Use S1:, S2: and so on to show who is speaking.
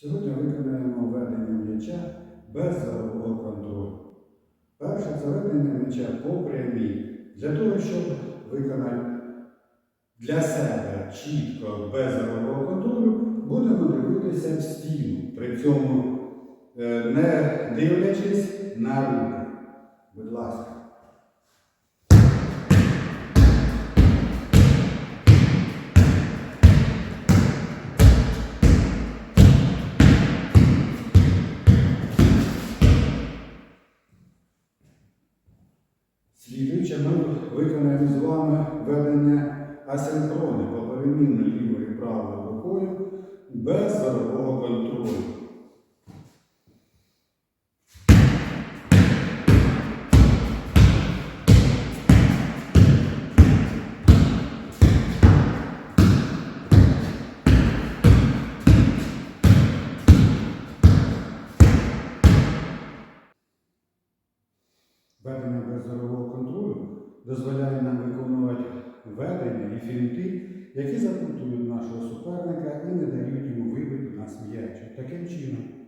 S1: Сьогодні виконаємо введення м'яча без зорового контролю. Перше це введення м'яча по прямій. Для того, щоб виконати для себе чітко без зорового контролю, будемо дивитися в стіну. При цьому е, не дивлячись на руки. Будь ласка. Слідуючи, ми виконаємо з вами ведення асинхрони поперемінно лівою і правою рукою без зорового контролю. Ведення без зорового контролю дозволяє нам виконувати ведення і фінти, які запутують нашого суперника і не дають йому вибити нас м'яч. Таким чином,